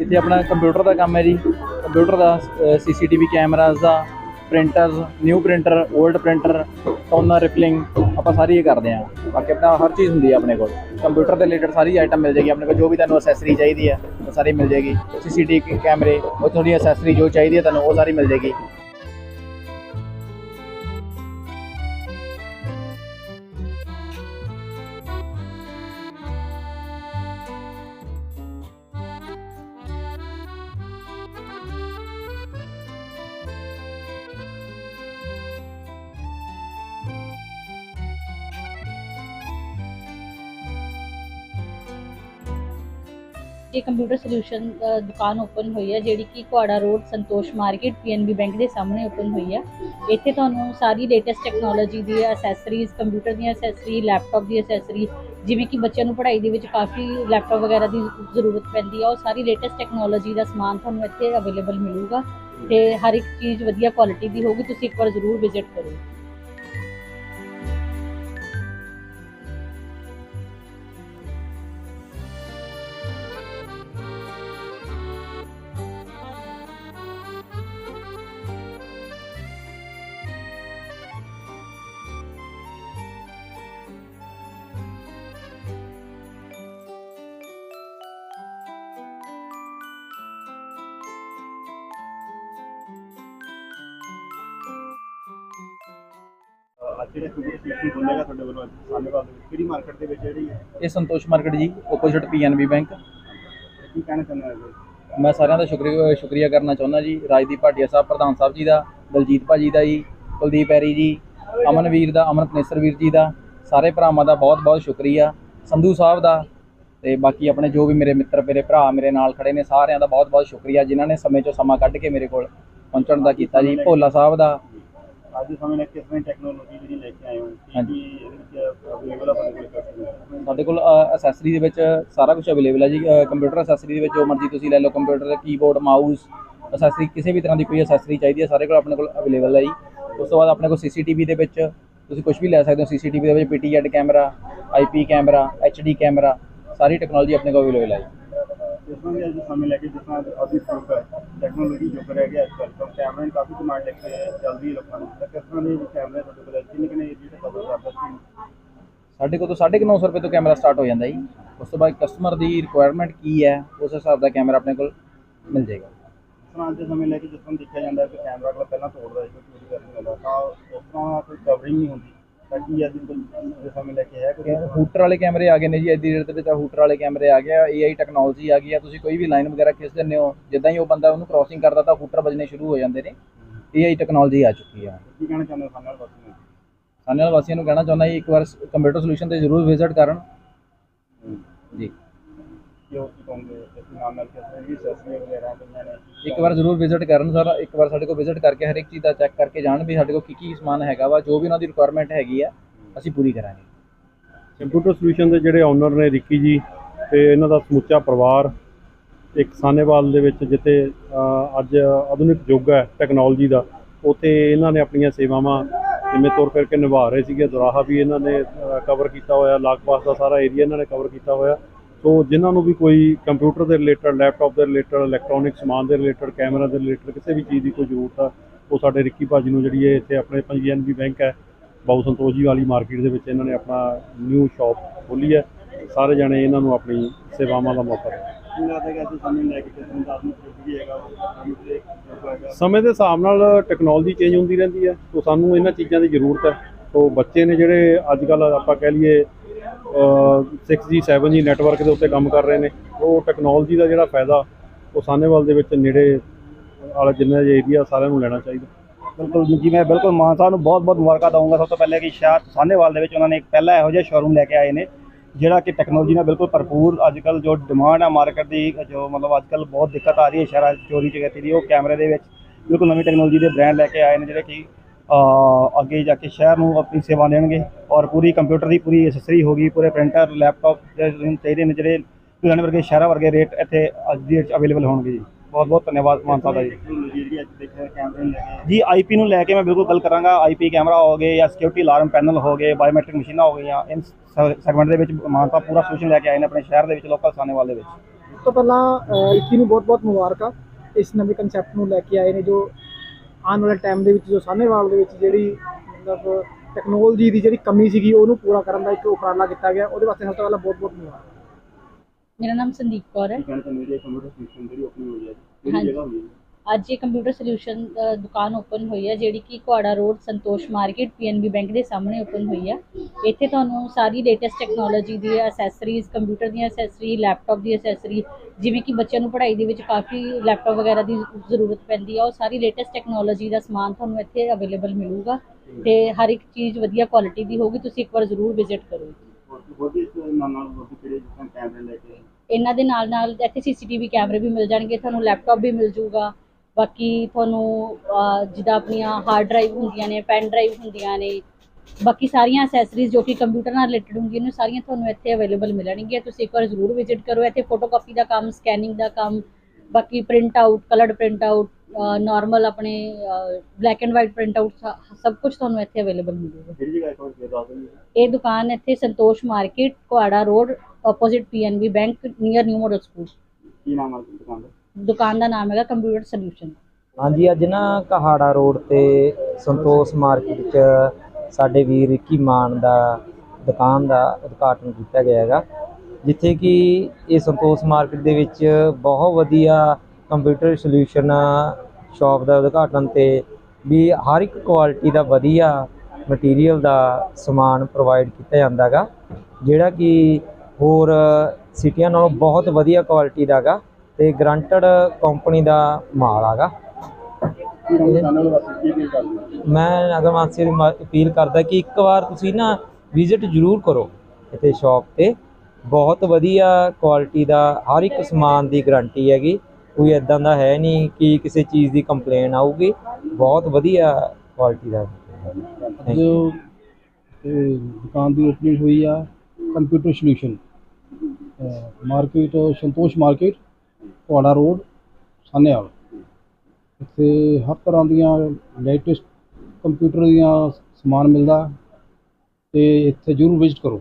ਇੱਥੇ ਆਪਣਾ ਕੰਪਿਊਟਰ ਦਾ ਕੰਮ ਹੈ ਜੀ। ਕੰਪਿਊਟਰ ਦਾ ਸੀਸੀਟੀਵੀ ਕੈਮਰਾਜ਼ ਦਾ printers new printer old printer toner refilling ਆਪਾਂ ਸਾਰੀ ਇਹ ਕਰਦੇ ਹਾਂ। ਬਾਕੀ ਆਪਣਾ ਹਰ ਚੀਜ਼ ਹੁੰਦੀ ਹੈ ਆਪਣੇ ਕੋਲ। ਕੰਪਿਊਟਰ ਦੇ ਰਿਲੇਟਡ ਸਾਰੀ ਆਈਟਮ ਮਿਲ ਜਾਏਗੀ। ਆਪਣੇ ਕੋਲ ਜੋ ਵੀ ਤੁਹਾਨੂੰ ਅਸੈਸਰੀ ਚਾਹੀਦੀ ਹੈ, ਉਹ ਸਾਰੀ ਮਿਲ ਜਾਏਗੀ। ਸੀਸੀਟੀਵੀ ਕੈਮਰੇ ਉਹ ਤੁਹਾਡੀ ਅਸੈਸਰੀ ਜੋ ਚਾਹੀਦੀ ਹੈ, ਤੁਹਾਨੂੰ ਉਹ ਸਾਰੀ ਮਿਲ ਜਾਏਗੀ। ਇਹ ਕੰਪਿਊਟਰ ਸੋਲੂਸ਼ਨ ਦੁਕਾਨ ਓਪਨ ਹੋਈ ਹੈ, ਜਿਹੜੀ ਕਿ Kuara road, Santosh market, PNB bank ਦੇ ਸਾਹਮਣੇ ਓਪਨ ਹੋਈ ਹੈ। ਇੱਥੇ ਤੁਹਾਨੂੰ ਸਾਰੀ ਲੇਟੈਸਟ ਟੈਕਨੋਲੋਜੀ ਦੀ ਅਸੈਸਰੀਜ਼ ਕੰਪਿਊਟਰ ਦੀਆਂ ਅਸੈਸਰੀ ਲੈਪਟਾਪ ਦੀ ਅਸੈਸਰੀ ਜਿਵੇਂ ਕਿ ਬੱਚਿਆਂ ਨੂੰ ਪੜ੍ਹਾਈ ਦੇ ਵਿੱਚ ਕਾਫੀ ਲੈਪਟਾਪ ਵਗੈਰਾ ਦੀ ਜ਼ਰੂਰਤ ਪੈਂਦੀ ਹੈ, ਉਹ ਸਾਰੀ ਲੇਟੈਸਟ ਟੈਕਨੋਲੋਜੀ ਦਾ ਸਮਾਨ ਤੁਹਾਨੂੰ ਇੱਥੇ ਅਵੇਲੇਬਲ ਮਿਲੂਗਾ ਤੇ ਹਰ ਇੱਕ ਚੀਜ਼ ਵਧੀਆ ਕੁਆਲਿਟੀ ਦੀ ਹੋਊਗੀ, ਤੁਸੀਂ ਇੱਕ ਵਾਰ ਜ਼ਰੂਰ ਵਿਜ਼ਿਟ ਕਰੋ। ਅੱਜ ਜਿਹੜੇ ਕੰਪਿਊਟਰ ਸਿਸਟਮ ਖੁੱਲੇਗਾ ਤੁਹਾਡੇ ਵੱਲੋਂ ਅੱਜ ਸਾਲੇਵਾਲ ਦੇ ਵਿੱਚ ਕਿਹੜੀ ਮਾਰਕੀਟ ਦੇ ਵਿੱਚ ਜਿਹੜੀ ਹੈ ਇਹ ਸੰਤੋਸ਼ ਮਾਰਕੀਟ ਜੀ ਆਪੋਜ਼ਿਟ ਪੀਐਨਬੀ ਬੈਂਕ ਕੀ ਕਹਿਣਾ ਚਾਹੁੰਦੇ ਹੋ ਜੀ ਮੈਂ ਸਾਰਿਆਂ ਦਾ ਸ਼ੁਕਰੀਆ ਸ਼ੁਕਰੀਆ ਕਰਨਾ ਚਾਹੁੰਦਾ ਜੀ। ਰਾਜਦੀਪ ਭਾਟੀਆ ਸਾਹਿਬ ਪ੍ਰਧਾਨ ਸਾਹਿਬ ਜੀ ਦਾ ਦਲਜੀਤ ਭਾਜੀ ਦਾ ਜੀ ਕੁਲਦੀਪ ਐਰੀ ਜੀ ਅਮਨਵੀਰ ਦਾ ਅਮਨ ਪਨੇਸਰ ਵੀਰ ਜੀ ਦਾ। ਸਾਰੇ ਭਰਾਵਾਂ ਦਾ ਬਹੁਤ ਬਹੁਤ ਸ਼ੁਕਰੀਆ। ਸੰਧੂ ਸਾਹਿਬ ਦਾ ਤੇ ਬਾਕੀ ਆਪਣੇ ਜੋ ਵੀ ਮੇਰੇ ਮਿੱਤਰ ਮੇਰੇ ਭਰਾ ਮੇਰੇ ਨਾਲ ਖੜੇ ਨੇ ਸਾਰਿਆਂ ਦਾ ਬਹੁਤ ਬਹੁਤ ਸ਼ੁਕਰੀਆ ਜਿਨ੍ਹਾਂ ਨੇ ਸਮੇਂ ਚੋਂ ਸਮਾਂ ਕੱਢ ਕੇ ਮੇਰੇ ਕੋਲ ਪਹੁੰਚਣ ਦਾ ਕੀਤਾ ਜੀ। ਭੋਲਾ ਸਾਹਿਬ ਦਾ ਅੱਜ ਦੇ ਸਮੇਂ ਨਾਲ ਕਿਸ ਤਰ੍ਹਾਂ ਟੈਕਨੋਲੋਜੀ ਜਿਹੜੀ ਲੈ ਕੇ ਆਏ ਹੋ ਕੀ ਹਾਂਜੀ। ਕੀ ਇਹਦੇ ਵਿੱਚ ਅਵੇਲੇਬਲ ਆ ਤੁਹਾਡੇ ਕੋਲ customer? ਸਾਡੇ ਕੋਲ ਅਸੈਸਰੀ ਦੇ ਵਿੱਚ ਸਾਰਾ ਕੁਝ ਅਵੇਲੇਬਲ ਹੈ ਜੀ ਕੰਪਿਊਟਰ ਅਸੈਸਰੀ ਦੇ ਵਿੱਚ ਜੋ ਮਰਜ਼ੀ ਤੁਸੀਂ ਲੈ ਲਓ ਕੰਪਿਊਟਰ ਦਾ ਕੀਬੋਰਡ ਮਾਊਸ ਅਸੈਸਰੀ ਕਿਸੇ ਵੀ ਤਰ੍ਹਾਂ ਦੀ ਕੋਈ ਅਸੈਸਰੀ ਚਾਹੀਦੀ ਹੈ ਸਾਰੇ ਕੋਲ ਆਪਣੇ ਕੋਲ ਅਵੇਲੇਬਲ ਹੈ ਜੀ ਉਸ ਤੋਂ ਬਾਅਦ ਆਪਣੇ ਕੋਲ ਸੀਸੀਟੀਵੀ ਦੇ ਵਿੱਚ ਤੁਸੀਂ ਕੁਝ ਵੀ ਲੈ ਸਕਦੇ ਹੋ ਸੀਸੀਟੀਵੀ ਦੇ ਵਿੱਚ PTZ camera IP camera HD camera ਸਾਰੀ ਟੈਕਨੋਲੋਜੀ ਆਪਣੇ ਕੋਲ ਅਵੇਲੇਬਲ ਹੈ ਜੀ ਜਿਸ ਤਰ੍ਹਾਂ ਵੀ ਅੱਜ ਸਮੇਂ ਲੈ ਕੇ ਜਿਸ ਤਰ੍ਹਾਂ ਅੱਜ ਯੁੱਗ ਹੈ ਟੈਕਨੋਲੋਜੀ ਯੁੱਗ ਰਹਿ ਗਿਆ ਅੱਜ ਕੱਲ੍ਹ ਤਾਂ ਕੈਮਰੇ ਦੀ ਕਾਫੀ ਡਿਮਾਂਡ ਲੈ ਕੇ ਚੱਲਦੀ ਹੈ ਲੋਕਾਂ ਦੀ। ਤਾਂ ਕਿਸ ਤਰ੍ਹਾਂ ਦੇ ਕੈਮਰੇ ਤੁਹਾਡੇ ਕੋਲ ਹੈ? ਕਿੰਨੇ ਕਿੰਨੇ ਜਿਹੜੇ ਕਵਰ ਕਰਦਾ ਸੀ? ਸਾਡੇ ਕੋਲ ਤਾਂ 950 ਰੁਪਏ ਤੋਂ ਕੈਮਰਾ ਸਟਾਰਟ ਹੋ ਜਾਂਦਾ ਜੀ। ਉਸ ਤੋਂ ਬਾਅਦ ਕਸਟਮਰ ਦੀ ਰਿਕੁਆਇਰਮੈਂਟ ਕੀ ਹੈ ਉਸ ਹਿਸਾਬ ਦਾ ਕੈਮਰਾ ਆਪਣੇ ਕੋਲ ਮਿਲ ਜਾਏਗਾ। ਅੱਜ ਦੇ ਸਮੇਂ ਲੈ ਕੇ ਜਿਸ ਤਰ੍ਹਾਂ ਦੇਖਿਆ ਜਾਂਦਾ ਹੈ ਕਿ ਕੈਮਰਾ ਅਗਲਾ ਪਹਿਲਾਂ ਤੋੜਦਾ ਸੀ ਕੋਈ ਚੋਰੀ ਕਰਨ ਵਾਲਾ ਤਾਂ ਉਸ ਤਰ੍ਹਾਂ ਕੋਈ ਕਵਰਿੰਗ ਨਹੀਂ ਹੁੰਦੀ। ਤਾਂ ਕੀ ਅੱਜ ਦੇ ਸਮੇਂ ਲੈ ਕੇ ਹੈ ਕੋਈ? ਹੂਟਰ ਵਾਲੇ ਕੈਮਰੇ ਆ ਗਏ ਨੇ ਜੀ ਅੱਜ ਦੀ ਡੇਟ ਦੇ ਵਿੱਚ ਹੂਟਰ ਵਾਲੇ ਕੈਮਰੇ ਆ ਗਏ ਆ ਏਆਈ ਟੈਕਨੋਲੋਜੀ ਆ ਗਈ ਆ ਤੁਸੀਂ ਕੋਈ ਵੀ ਲਾਈਨ ਵਗੈਰਾ ਖਿੱਚ ਦਿੰਦੇ ਹੋ ਜਿੱਦਾਂ ਹੀ ਉਹ ਬੰਦਾ ਉਹਨੂੰ ਕ੍ਰਾਸਿੰਗ ਕਰਦਾ ਤਾਂ ਹੂਟਰ ਵੱਜਣੇ ਸ਼ੁਰੂ ਹੋ ਜਾਂਦੇ ਨੇ। ਏਆਈ ਟੈਕਨੋਲੋਜੀ ਆ ਚੁੱਕੀ ਆ। ਕੀ ਕਹਿਣਾ ਚਾਹੁੰਦੇ ਹੋ ਨਾਲ ਬਾਤ ਨੂੰ ਸਾਨੇ ਵਾਲੇ ਵਾਸੀਆਂ ਨੂੰ ਕਹਿਣਾ ਚਾਹੁੰਦਾ ਜੀ ਇੱਕ ਵਾਰ ਕੰਪਿਊਟਰ ਸੋਲੂਸ਼ਨ ਤੇ ਜ਼ਰੂਰ ਵਿਜ਼ਿਟ ਕਰਨ। ਜੀ। ਜੋ ਕੀ ਕਹੋਗੇ ਇਸ ਨਾਲ ਨਾਲ ਕਿਸ ਤਰ੍ਹਾਂ ਦੀ ਸੈਸਰੀ ਵਗੈਰਾ ਪਈਆਂ ਨੇ ਇੱਕ ਵਾਰ ਜ਼ਰੂਰ ਵਿਜ਼ਿਟ ਕਰਨ ਸਰ ਇੱਕ ਵਾਰ ਸਾਡੇ ਕੋਲ ਵਿਜ਼ਿਟ ਕਰਕੇ ਹਰ ਇੱਕ ਚੀਜ਼ ਦਾ ਚੈੱਕ ਕਰਕੇ ਜਾਣ ਵੀ ਸਾਡੇ ਕੋਲ ਕੀ ਕੀ ਸਮਾਨ ਹੈਗਾ ਵਾ ਜੋ ਵੀ ਉਹਨਾਂ ਦੀ ਰਿਕੁਆਇਰਮੈਂਟ ਹੈਗੀ ਆ ਅਸੀਂ ਪੂਰੀ ਕਰਾਂਗੇ। ਕੰਪਿਊਟਰ ਸੋਲੂਸ਼ਨ ਦੇ ਜਿਹੜੇ ਓਨਰ ਨੇ ਰਿੱਕੀ ਜੀ ਤੇ ਇਹਨਾਂ ਦਾ ਸਮੁੱਚਾ ਪਰਿਵਾਰ ਇੱਕ ਸਾਨੇਵਾਲ ਦੇ ਵਿੱਚ ਜਿੱਥੇ ਅੱਜ ਆਧੁਨਿਕ ਯੁੱਗ ਹੈ ਟੈਕਨੋਲੋਜੀ ਦਾ ਉੱਥੇ ਇਹਨਾਂ ਨੇ ਆਪਣੀਆਂ ਸੇਵਾਵਾਂ ਜਿਵੇਂ ਤੁਰ ਫਿਰ ਕੇ ਨਿਭਾ ਰਹੇ ਸੀਗੇ ਦੁਰਾਹਾ ਵੀ ਇਹਨਾਂ ਨੇ ਕਵਰ ਕੀਤਾ ਹੋਇਆ ਲਾਗਪਾਸ ਦਾ ਸਾਰਾ ਏਰੀਆ ਇਹਨਾਂ ਨੇ ਕਵਰ ਕੀਤਾ ਹੋਇਆ। ਸੋ ਜਿਨ੍ਹਾਂ ਨੂੰ ਵੀ ਕੋਈ ਕੰਪਿਊਟਰ ਦੇ ਰਿਲੇਟਡ ਲੈਪਟਾਪ ਦੇ ਰਿਲੇਟਡ ਇਲੈਕਟ੍ਰੋਨਿਕ ਸਮਾਨ ਦੇ ਰਿਲੇਟਡ ਕੈਮਰਾ ਦੇ ਰਿਲੇਟਡ ਕਿਸੇ ਵੀ ਚੀਜ਼ ਦੀ ਕੋਈ ਜ਼ਰੂਰਤ ਆ ਉਹ ਸਾਡੇ ਰਿੱਕੀ ਭਾਜੀ ਨੂੰ ਜਿਹੜੀ ਹੈ ਇੱਥੇ ਆਪਣੇ ਪੀਐਨਬੀ ਬੈਂਕ ਹੈ ਬਾਊ ਸੰਤੋਖ ਜੀ ਵਾਲੀ ਮਾਰਕੀਟ ਦੇ ਵਿੱਚ ਇਹਨਾਂ ਨੇ ਆਪਣਾ ਨਿਊ ਸ਼ਾਪ ਖੋਲੀ ਹੈ। ਸਾਰੇ ਜਣੇ ਇਹਨਾਂ ਨੂੰ ਆਪਣੀ ਸੇਵਾਵਾਂ ਦਾ ਮੌਕਾ ਸਮੇਂ ਦਾ ਹਿਸਾਬ ਨਾਲ ਟੈਕਨੋਲੋਜੀ ਚੇਂਜ ਹੁੰਦੀ ਰਹਿੰਦੀ ਹੈ ਸੋ ਸਾਨੂੰ ਇਹਨਾਂ ਚੀਜ਼ਾਂ ਦੀ ਜ਼ਰੂਰਤ ਹੈ। ਸੋ ਬੱਚੇ ਨੇ ਜਿਹੜੇ ਅੱਜ ਕੱਲ ਆਪਾਂ ਕਹਿ ਲਈਏ 6G 7G ਨੈਟਵਰਕ ਦੇ ਉੱਤੇ ਕੰਮ ਕਰ ਰਹੇ ਨੇ। ਉਹ ਟੈਕਨੋਲੋਜੀ ਦਾ ਜਿਹੜਾ ਫਾਇਦਾ, ਉਹ ਸਾਨੇਵਾਲ ਦੇ ਵਿੱਚ ਨੇੜੇ ਵਾਲਾ ਜਿੰਨਾ ਜਿਹਾ ਏਰੀਆ ਸਾਰਿਆਂ ਨੂੰ ਲੈਣਾ ਚਾਹੀਦਾ। ਬਿਲਕੁਲ ਜੀ ਮੈਂ ਬਿਲਕੁਲ ਮਾਨ ਸਾਹਿਬ ਨੂੰ ਬਹੁਤ ਬਹੁਤ ਮੁਬਾਰਕਾਂ ਦਊਂਗਾ। ਸਭ ਤੋਂ ਪਹਿਲਾਂ ਕਿ ਸ਼ਾਇਦ ਸਾਨੇਵਾਲ ਦੇ ਵਿੱਚ ਉਹਨਾਂ ਨੇ ਇੱਕ ਪਹਿਲਾ ਇਹੋ ਜਿਹਾ ਸ਼ੋਰੂਮ ਲੈ ਕੇ ਆਏ ਨੇ, ਜਿਹੜਾ ਕਿ ਟੈਕਨੋਲੋਜੀ ਨਾਲ ਬਿਲਕੁਲ ਭਰਪੂਰ ਅੱਜ ਕੱਲ ਜੋ ਡਿਮਾਂਡ ਆ ਮਾਰਕੀਟ ਦੀ, ਜੋ ਮਤਲਬ ਅੱਜ ਕੱਲ ਬਹੁਤ ਦਿੱਕਤ ਆ ਰਹੀ ਹੈ ਸ਼ਹਿਰਾਂ 'ਚ ਚੋਰੀ ਚਕੈਤੀ ਦੀ, ਉਹ ਕੈਮਰੇ ਦੇ ਵਿੱਚ ਬਿਲਕੁਲ ਨਵੀਂ ਟੈਕਨੋਲੋਜੀ ਦੇ ਬ੍ਰਾਂਡ ਲੈ ਕੇ ਆਏ ਨੇ, ਜਿਹੜੇ ਕਿ ਅੱਗੇ ਜਾ ਕੇ ਸ਼ਹਿਰ ਨੂੰ ਆਪਣੀ ਸੇਵਾ ਦੇਣਗੇ ਔਰ ਪੂਰੀ ਕੰਪਿਊਟਰ ਦੀ ਪੂਰੀ ਐਕਸੈਸਰੀ ਹੋਗੀ ਪੂਰੇ ਪ੍ਰਿੰਟਰ ਲੈਪਟਾਪ ਜਿਹੜੇ ਚਾਹੀਦੇ ਨੇ ਜਿਹੜੇ ਲੁਧਿਆਣੇ ਵਰਗੇ ਸ਼ਹਿਰਾਂ ਵਰਗੇ ਰੇਟ ਇੱਥੇ ਅੱਜ ਦੀ ਅਵੇਲੇਬਲ ਹੋਣਗੇ ਜੀ। ਬਹੁਤ ਬਹੁਤ ਧੰਨਵਾਦ ਮਾਨ ਸਾਹਿਬ ਦਾ ਜੀ। ਜੀ ਆਈਪੀ ਨੂੰ ਲੈ ਕੇ ਮੈਂ ਬਿਲਕੁਲ ਗੱਲ ਕਰਾਂਗਾ। ਆਈਪੀ ਕੈਮਰਾ ਹੋ ਗਏ ਜਾਂ ਸਿਕਿਉਰਿਟੀ ਅਲਾਰਮ ਪੈਨਲ ਹੋ ਗਏ ਬਾਇਓਮੈਟ੍ਰਿਕ ਮਸ਼ੀਨਾਂ ਹੋ ਗਈਆਂ ਇਨ ਸੈਗਮੈਂਟ ਦੇ ਵਿੱਚ ਮਾਨਸਾ ਪੂਰਾ ਸੋਲੂਸ਼ਨ ਲੈ ਕੇ ਆਏ ਨੇ ਆਪਣੇ ਸ਼ਹਿਰ ਦੇ ਵਿੱਚ ਲੋਕਲ ਸਾਨੇਵਾਲ ਦੇ ਵਿੱਚ। ਤੋਂ ਪਹਿਲਾਂ ਇੱਕੀ ਨੂੰ ਬਹੁਤ-ਬਹੁਤ ਮੁਬਾਰਕਾਂ। ਇਸ ਨਵੇਂ ਕਨਸੈਪਟ ਨੂੰ ਲੈ ਕੇ ਆਏ ਨੇ ਜੋ ਆਉਣ ਵਾਲੇ ਟਾਈਮ ਦੇ ਵਿੱਚ ਜੋ ਸਾਹਨੇਵਾਲ ਦੇ ਵਿੱਚ ਜਿਹੜੀ ਮਤਲਬ ਟੈਕਨੋਲੋਜੀ ਦੀ ਜਿਹੜੀ ਕਮੀ ਸੀਗੀ ਉਹਨੂੰ ਪੂਰਾ ਕਰਨ ਦਾ ਇੱਕ ਉਪਰਾਲਾ ਕੀਤਾ ਗਿਆ। ਉਹਦੇ ਵਾਸਤੇ ਸਭ ਤੋਂ ਪਹਿਲਾਂ ਬਹੁਤ-ਬਹੁਤ ਮੁਬਾਰਕਾਂ ਮੇਰਾ ਨਾਮ ਸੰਦੀਪ ਕੌਰ ਹੈ। ਜਿਹੜੀ ਜਗ੍ਹਾ ਹੋਈ ਹੈ? ਅੱਜ ਇਹ ਕੰਪਿਊਟਰ ਸੋਲੂਸ਼ਨ ਦੁਕਾਨ ਓਪਨ ਹੋਈ ਹੈ ਜਿਹੜੀ ਕਿ Kuara road Santosh market PNB bank ਦੇ ਸਾਹਮਣੇ ਓਪਨ ਹੋਈ ਹੈ ਇੱਥੇ ਤੁਹਾਨੂੰ ਸਾਰੀ ਲੇਟੈਸਟ ਟੈਕਨੋਲੋਜੀ ਦੀ ਐਸੈਸਰੀਜ਼ ਕੰਪਿਊਟਰ ਦੀਆਂ ਐਸੈਸਰੀ ਲੈਪਟਾਪ ਦੀ ਐਸੈਸਰੀ ਜਿਵੇਂ ਕਿ ਬੱਚਿਆਂ ਨੂੰ ਪੜ੍ਹਾਈ ਦੇ ਵਿੱਚ ਕਾਫੀ ਲੈਪਟਾਪ ਵਗੈਰਾ ਦੀ ਜ਼ਰੂਰਤ ਪੈਂਦੀ ਹੈ ਉਹ ਸਾਰੀ ਲੇਟੈਸਟ ਟੈਕਨੋਲੋਜੀ ਦਾ ਸਮਾਨ ਤੁਹਾਨੂੰ ਇੱਥੇ ਅਵੇਲੇਬਲ ਮਿਲੂਗਾ ਤੇ ਹਰ ਇੱਕ ਚੀਜ਼ ਵਧੀਆ ਕੁਆਲਿਟੀ ਦੀ ਹੋਊਗੀ ਤੁਸੀਂ ਇੱਕ ਵਾਰ ਜ਼ਰੂਰ ਵਿਜ਼ਿਟ ਕਰੋ ਇਹਨਾਂ ਦੇ ਨਾਲ ਨਾਲ ਇੱਥੇ ਸੀਸੀਟੀਵੀ ਕੈਮਰੇ ਵੀ ਮਿਲ ਜਾਣਗੇ ਤੁਹਾਨੂੰ ਲੈਪਟਾਪ ਵੀ ਮਿਲ ਜੂਗਾ ਬਾਕੀ ਤੁਹਾਨੂੰ ਜਿੱਦਾਂ ਆਪਣੀਆਂ ਹਾਰਡ ਡਰਾਈਵ ਹੁੰਦੀਆਂ ਨੇ ਪੈਨ ਡਰਾਈਵ ਹੁੰਦੀਆਂ ਨੇ ਬਾਕੀ ਸਾਰੀਆਂ ਅਸੈਸਰੀਜ਼ ਜੋ ਕਿ ਕੰਪਿਊਟਰ ਨਾਲ ਰਿਲੇਟਡ ਹੁੰਦੀਆਂ ਨੇ ਸਾਰੀਆਂ ਤੁਹਾਨੂੰ ਇੱਥੇ ਅਵੇਲੇਬਲ ਮਿਲਣਗੀਆਂ। ਤੁਸੀਂ ਇੱਕ ਵਾਰ ਜ਼ਰੂਰ ਵਿਜ਼ਿਟ ਕਰੋ ਇੱਥੇ ਫੋਟੋਕਾਪੀ ਦਾ ਕੰਮ ਸਕੈਨਿੰਗ ਦਾ ਕੰਮ ਬਾਕੀ print out coloured print out normal ਆਪਣੇ black and white print out ਸਭ ਕੁਝ ਤੁਹਾਨੂੰ ਇੱਥੇ ਅਵੇਲੇਬਲ ਮਿਲੂਗਾ। ਇਹ ਦੁਕਾਨ ਇੱਥੇ Santosh market Kuara road opposite PNB bank near new model school ਕੀ ਨਾਮ ਹੈ ਦੁਕਾਨ ਦਾ? ਦੁਕਾਨ ਦਾ ਨਾਮ ਹੈਗਾ ਕੰਪਿਊਟਰ ਸੋਲੂਸ਼ਨ। ਹਾਂਜੀ, ਅੱਜ ਨਾ ਕਹਾੜਾ ਰੋਡ ਤੇ ਸੰਤੋਸ਼ ਮਾਰਕੀਟ 'ਚ ਸਾਡੇ ਵੀਰ ਰਿੱਕੀ ਮਾਨ ਦਾ ਦੁਕਾਨ ਦਾ ਉਦਘਾਟਨ ਕੀਤਾ ਗਿਆ ਹੈਗਾ, ਜਿੱਥੇ ਕਿ ਇਹ ਸੰਤੋਸ਼ ਮਾਰਕੀਟ ਦੇ ਵਿੱਚ ਬਹੁਤ ਵਧੀਆ ਕੰਪਿਊਟਰ ਸੋਲੂਸ਼ਨ ਸ਼ਾਪ ਦਾ ਉਦਘਾਟਨ ਤੇ ਵੀ ਹਰ ਇੱਕ ਕੁਆਲਿਟੀ ਦਾ ਵਧੀਆ ਮਟੀਰੀਅਲ ਦਾ ਸਮਾਨ ਪ੍ਰੋਵਾਈਡ ਕੀਤਾ ਜਾਂਦਾ ਹੈਗਾ, ਜਿਹੜਾ ਕਿ ਹੋਰ ਸਿਟੀਆਂ ਨਾਲੋਂ ਬਹੁਤ ਵਧੀਆ ਕੁਆਲਿਟੀ ਦਾ ਹੈਗਾ। ਤੇ ਗਰੰਟਡ ਕੰਪਨੀ ਦਾ ਮਾਲ ਹੈਗਾ ਕੀ ਨਾਮ ਦੁਕਾਨਾਂ ਮੈਂ ਨਗਰਵਾਸੀ ਨੂੰ ਅਪੀਲ ਕਰਦਾ ਕਿ ਇੱਕ ਵਾਰ ਤੁਸੀਂ ਨਾ ਵਿਜ਼ਿਟ ਜ਼ਰੂਰ ਕਰੋ ਇੱਥੇ ਸ਼ਾਪ ਤੇ। ਬਹੁਤ ਵਧੀਆ ਕੁਆਲਿਟੀ ਦਾ ਹਰ ਇੱਕ ਸਮਾਨ ਦੀ ਗਾਰੰਟੀ ਹੈਗੀ। ਕੋਈ ਇਦਾਂ ਦਾ ਹੈ ਨਹੀਂ ਕਿ ਕਿਸੇ ਚੀਜ਼ ਦੀ ਕੰਪਲੇਨ ਆਊਗੀ। ਬਹੁਤ ਵਧੀਆ ਕੁਆਲਿਟੀ ਦਾ ਅੱਜ ਦੁਕਾਨ ਦੀ ਓਪਨਿੰਗ ਹੋਈ ਆ computer solution market Santosh market Kuara road Sahnewal ਇੱਥੇ ਹਰ ਤਰ੍ਹਾਂ ਦੀਆਂ ਲੇਟੈਸਟ ਕੰਪਿਊਟਰ ਦੀਆਂ ਸਮਾਨ ਮਿਲਦਾ ਤੇ ਇੱਥੇ ਜ਼ਰੂਰ ਵਿਜ਼ਿਟ ਕਰੋ।